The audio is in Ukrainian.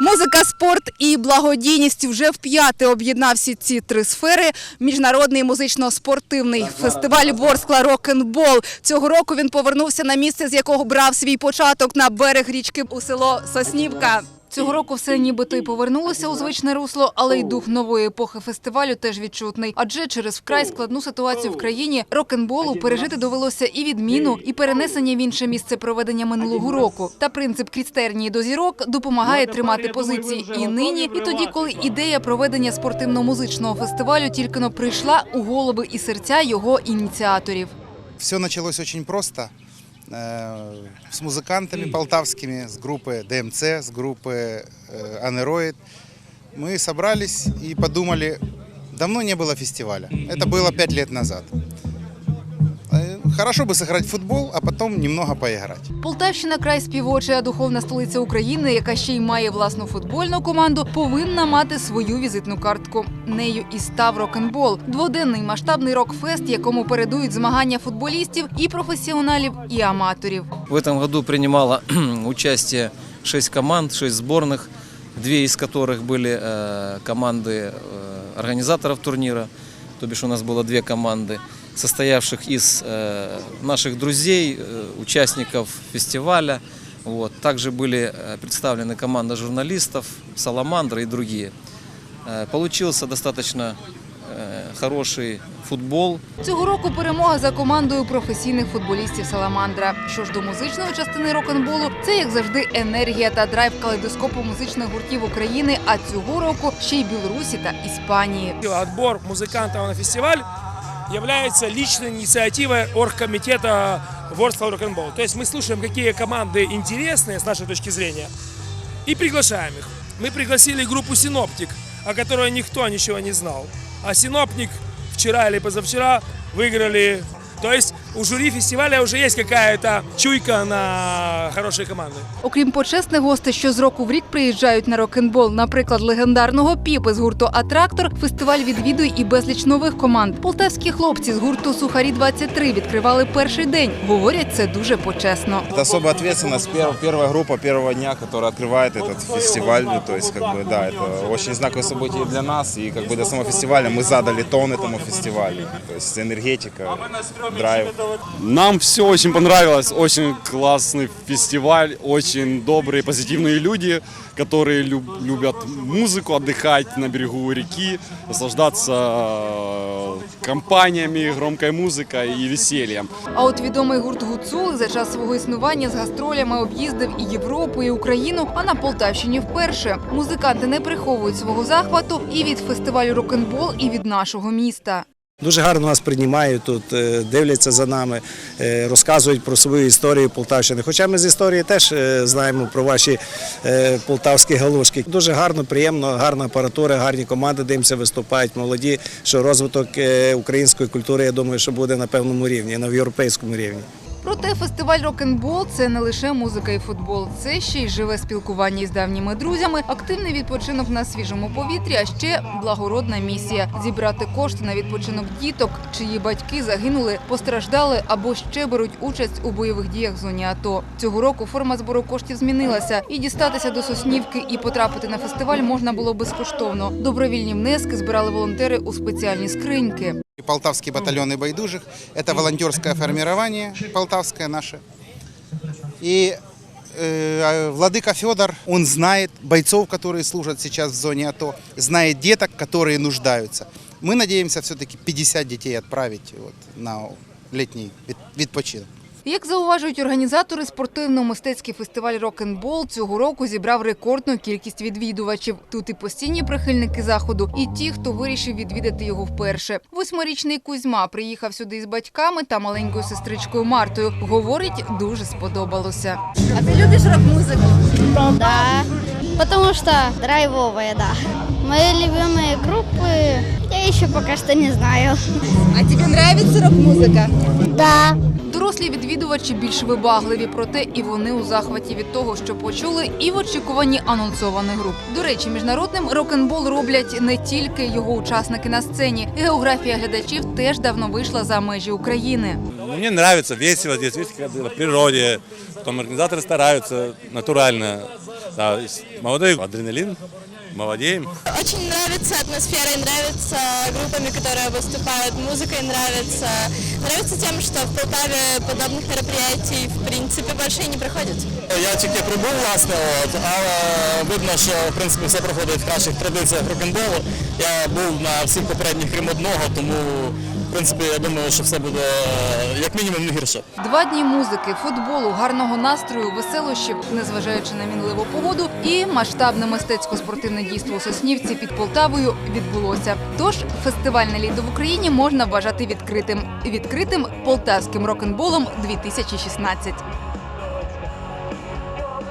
Музика, спорт і благодійність вже вп'яте об'єднав всі ці три сфери. Міжнародний музично-спортивний фестиваль Ворскла Рок-н-Бол. Цього року він повернувся на місце, з якого брав свій початок на берег річки у село Соснівка. Цього року все нібито й повернулося у звичне русло, але й дух нової епохи фестивалю теж відчутний. Адже через вкрай складну ситуацію в країні рок-н-болу пережити довелося і відміну, і перенесення в інше місце проведення минулого року. Та принцип крістернії до зірок допомагає тримати позиції і нині, і тоді, коли ідея проведення спортивно-музичного фестивалю тільки но прийшла у голови і серця його ініціаторів. Все началось очень просто. Э, С музыкантами полтавскими, с группы ДМЦ, с группы э, Анероид. Мы собрались и подумали, давно не было фестиваля. Это было пять лет назад. Э, Хорошо бы сыграть в футбол, а потом немного поиграть. Полтавщина край співоча, духовна столиця України, яка ще й має власну футбольну команду, повинна мати свою візитну картку. Нею і став рок-н-бол – дводенний масштабний рок-фест, якому передують змагання футболістів і професіоналів, і аматорів. В этом году принимало участие 6 команд, 6 сборных, две из которых были э, команды э, организаторов турнира, то бишь у нас было две команды, состоявших из э, наших друзей, э, участников фестиваля. Вот. Также были э, представлены команда журналистов, Саламандра и другие. Э, Получился достаточно э, хороший футбол, Цього року перемога за командою професійних футболістів Саламандра. Що ж до музичної частини рок-н-болу, це як завжди енергія та драйв калейдоскопу музичних гуртів України. А цього року ще й Білорусі та Іспанії. Отбор музыкантов на фестиваль является личной инициативой оргкомитета Ворскла Рок-н-Болл. То есть мы слушаем, какие команды интересные с нашей точки зрения, и приглашаем их. Мы пригласили группу «Синоптик», о которой никто ничего не знал. А «Синоптик» вчера или позавчера выиграли. То есть у жюри фестиваля уже есть какая-то чуйка на хорошие команды. Окрім почесних гостей, що з року в рік приїжджають на рок-н-бол, наприклад, легендарного піпи з гурту Атрактор, фестиваль відвідує і безліч нових команд. Полтавські хлопці з гурту Сухарі 23 відкривали перший день. Говорять, це дуже почесно. Это особая ответственность. Пер- Первая группа первого дня, которая открывает этот фестиваль. Ну, То есть, как бы, да, это очень знаковое событие для нас. И как бы до самого фестиваля мы задали тон этому фестивалю. То есть энергетика, драйв. Нам все очень понравилось, очень классный фестиваль, очень добрые, позитивные люди, которые люб- любят музыку, отдыхать на берегу реки, наслаждаться э, компаниями, громкой музыкой и весельем. А от відомий гурт Гуцули за час свого існування з гастролями об'їздив і Європу, і Україну, а на Полтавщині вперше. Музиканти не приховують свого захвату і від фестивалю рок-н-бол, і від нашого міста. Дуже гарно нас приймають тут, е, дивляться за нами, е, розказують про свою історію Полтавщини. Хоча ми з історії теж е, знаємо про ваші полтавські галушки. Дуже гарно, приємно, гарна апаратура, гарні команди дивимося, виступають молоді. Що розвиток української культури, я думаю, що буде на певному рівні, на європейському рівні. Проте фестиваль рок-н-бол – це не лише музика і футбол, це ще й живе спілкування із давніми друзями, активний відпочинок на свіжому повітрі, а ще благородна місія зібрати кошти на відпочинок діток, чиї батьки загинули, постраждали або ще беруть участь у бойових діях в зоні АТО. Цього року форма збору коштів змінилася, і дістатися до Соснівки і потрапити на фестиваль можна було безкоштовно. Добровільні внески збирали волонтери у спеціальні скриньки. Полтавский батальон Байдужих – это волонтерское формирование полтавское наше. И э, Владыка Федор, он знает бойцов, которые служат сейчас в зоне АТО, знает деток, которые нуждаются. Мы надеемся все-таки 50 детей отправить вот, на летний вид- відпочинок. Як зауважують організатори, спортивно-мистецький фестиваль рок-н-бол цього року зібрав рекордну кількість відвідувачів. Тут і постійні прихильники заходу, і ті, хто вирішив відвідати його вперше. Восьмирічний Кузьма приїхав сюди з батьками та маленькою сестричкою Мартою. Говорить, дуже сподобалося. А ты любишь рок-музыку? Да, потому что драйвовая, да. Мои любимые группы я еще пока что не знаю. А тобі подобається рок-музика? Да. Дорослі відвідувачі більш вибагливі, проте і вони у захваті від того, що почули, і в очікуванні анонсованих груп. До речі, міжнародним рок-н-бол роблять не тільки його учасники на сцені. Географія глядачів теж давно вийшла за межі України. Мені подобається, весело здесь, видите, природі. Там організатори стараються натурально Да, молодой адреналин, молодеем. Очень нравится атмосфера, нравится группами, которые выступают, музыкой нравится. Нравится тем, что в Полтаве подобных мероприятий в принципе больше и не проходит. Я тільки прибув, власне, от, але видно, що в принципі все проходить в кращих традиціях рок-н-ролу. Я був на всіх попередніх крім одного, тому в принципі я думаю, що все буде е, як мінімум не гірше. Два дні музики, футболу, гарного настрою, веселощів, незважаючи на мінливу погоду, і масштабне мистецько-спортивне дійство у Соснівці під Полтавою відбулося. Тож фестивальне літо в Україні можна вважати відкритим. Відкритим полтавським рок-н-болом 2016.